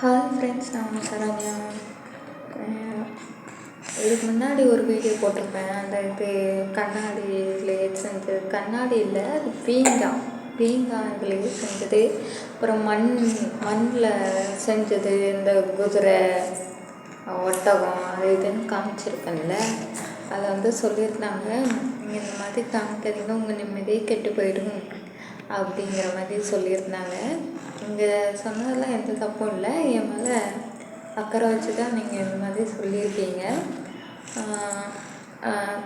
Hi friends நான் சரண்யா இதுக்கு முன்னாடி ஒரு வீடியோ போட்டிருப்பேன். அந்த இது கண்ணாடியிலே செஞ்சது கண்ணாடி இல்லை அது பீங்காய் பீங்காய் செஞ்சது. அப்புறம் மண் மண்ணில் செஞ்சது இந்த குதிரை ஒட்டகம் அது இதுன்னு காமிச்சிருப்பேன்ல அதை வந்து சொல்லியிருந்தாங்க. நீங்கள் இந்த மாதிரி காமிக்காதீங்க. உங்கள் நிம்மதியே கெட்டு போயிடும். அப்படிங்கிற மாதிரி சொல்லியிருந்தாங்க. இங்கே சொன்னதெல்லாம் எந்த தப்பும் இல்லை. என் மேலே அக்கறை வச்சு தான் நீங்கள் இந்த மாதிரி சொல்லியிருக்கீங்க.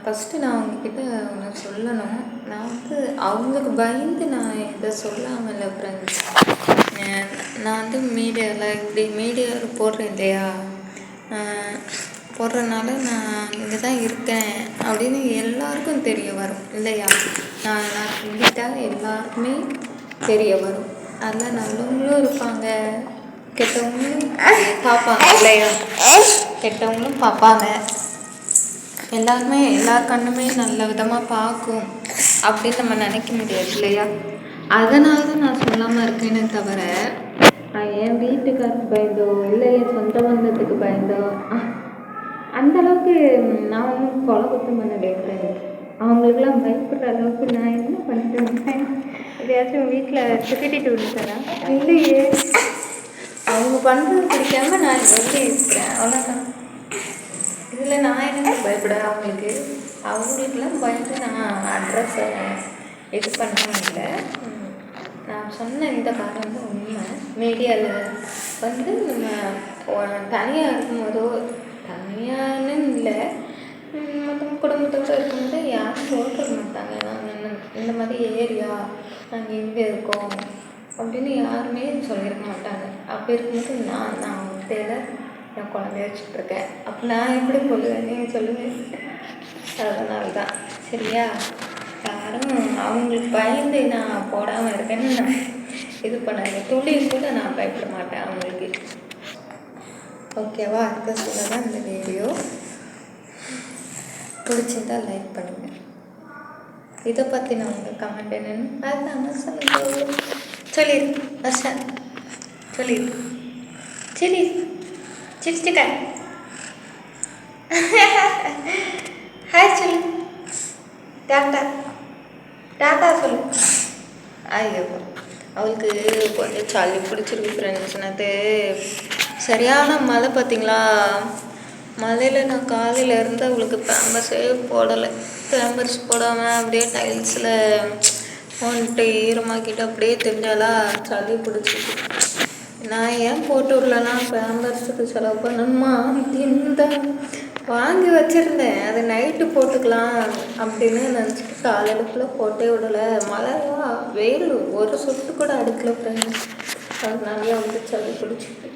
ஃபஸ்ட்டு நான் உங்ககிட்ட ஒன்று சொல்லணும். நான் வந்து அவங்களுக்கு பயந்து நான் இதை சொல்லாமல் இல்லை ஃப்ரெண்ட்ஸ் நான் வந்து மீடியாவில் இப்படி மீடியாவில் போடுறேன் இல்லையா? போடுறனால நான் இங்கே தான் இருக்கேன் அப்படின்னு எல்லாருக்கும் தெரிய வரும் இல்லையா? நான் நான் சொல்லிட்டால் எல்லாருக்குமே தெரிய வரும். அதில் நல்லவங்களும் இருப்பாங்க கெட்டவங்களும் பார்ப்பாங்க இல்லையா? கெட்டவங்களும் பார்ப்பாங்க. எல்லாருமே எல்லார் கண்ணுமே நல்ல விதமாக பார்க்கும் அப்படின்னு நம்ம நினைக்க முடியாது இல்லையா? அதனால தான் நான் சொல்லாமல் இருக்கேனே தவிர நான் என் வீட்டுக்காரருக்கு பயந்தோ இல்லை என் சொந்த பந்தத்துக்கு பயந்தோ அந்த அளவுக்கு நான் ஒன்றும் கொலை குத்தம் பண்ணலையே ஃப்ரெண்ட்ஸ் அவங்களுக்குலாம் பயப்படுற அளவுக்கு நான் என்ன பண்ணிட்டேன்? எதையாச்சும் வீட்டில் திட்டிட்டு விட்டுட்டேனா? இல்லையே. அவங்க பண்ணுறது பிடிக்காம நான் இங்கே வந்து இருக்கிறேன் அவ்வளோதான் இதில் நான் என்ன பயப்பட அவங்களுக்கு? அவங்களுக்குலாம் பயந்து நான் அட்ரஸ் இது பண்ணவும் இல்லை. நான் சொன்ன இந்த காரணம் வந்து உண்மை மீடியாவில் வந்து நம்ம தனியாக இருக்கும்போதோ தனியான்னு இல்லை மொத்தம் குடும்பத்தோடு இருக்கும்போது யாரும் சொல்லிட மாட்டாங்க. நாங்கள் இந்த இந்த மாதிரி ஏரியா நாங்கள் இங்கே இருக்கோம் அப்படின்னு யாருமே சொல்லியிருக்க மாட்டாங்க. அப்படி இருக்கும்போது நான் நான் தேட என் குழந்தைய வச்சுட்ருக்கேன் அப்போ நான் எப்படி சொல்லுவேன் நீங்கள் சொல்லுவேன் அதனால தான் சரியா? யாரும் அவங்களுக்கு பயந்து நான் போடாமல் இருக்கேன்னு நான் இது பண்ணாங்க துளி கூட நான் பயப்பட மாட்டேன் அவங்களுக்கு. ஓகேவா? இருக்க சொல்ல தான் இந்த வீடியோ பிடிச்சிருந்தா லைக் பண்ணுங்கள் இதை பற்றி நான் உங்கள் கமெண்ட் என்னன்னு அதுதான் சொல்லுங்க சொல்லிடு வர்ஷா சொல்லிடு சரி சிரிச்சுக்க. ஹாய் சொல்லு. டாட்டா. டாட்டா சொல்லு. ஐயோ. அவளுக்கு கொஞ்சம் சளி பிடிச்சிருக்கு ஃப்ரெண்ட்ஸ் சரியான மழை பார்த்தீங்களா மழையில் நான் காலையில் இருந்து அவளுக்கு பேம்பர்ஸே போடலை. பேம்பர்ஸ் போடாமல் அப்படியே டைல்ஸில் வந்துட்டு ஈரமாக்கிட்டு அப்படியே தெரிஞ்சாலா சளி பிடிச்சிருக்கு. நான் ஏன் போட்டு விடலன்னா பேம்பர்ஸுக்கு செலவு பண்ணணுமா? அப்படின்னு வாங்கி வச்சுருந்தேன். அது நைட்டு போட்டுக்கலாம் அப்படின்னு நினச்சிட்டு காலையில் போட்டே விடலை. மழைலாம் வெயில் ஒரு சொட்டு கூட அடுக்கல ஃப்ரெண்ட்ஸ் அதனால வந்து சளி பிடிச்சிட்டு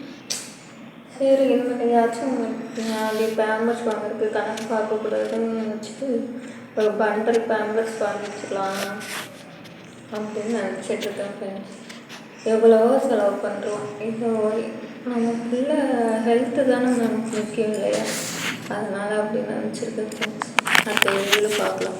சரி இனிமேட்டையாச்சும் அப்படி பேம்பர்ஸ் வாங்குறதுக்கு கணக்கு பார்க்கக்கூடாதுன்னு நினச்சிட்டு ஒரு பண்டல் பேம்பர்ஸ் வாங்கிச்சிடலாம் அப்படின்னு நினச்சிட்டு இருக்கேன் ஃப்ரெண்ட்ஸ் எவ்வளவோ செலவு பண்ணுறோம் இப்போ நமக்குள்ள ஹெல்த்து தானே நமக்கு முக்கியம் இல்லையா? அதனால் அப்படி நினச்சிருக்கேன் ஃப்ரெண்ட்ஸ் அடுத்த வீடியோவில் பார்க்கலாம்.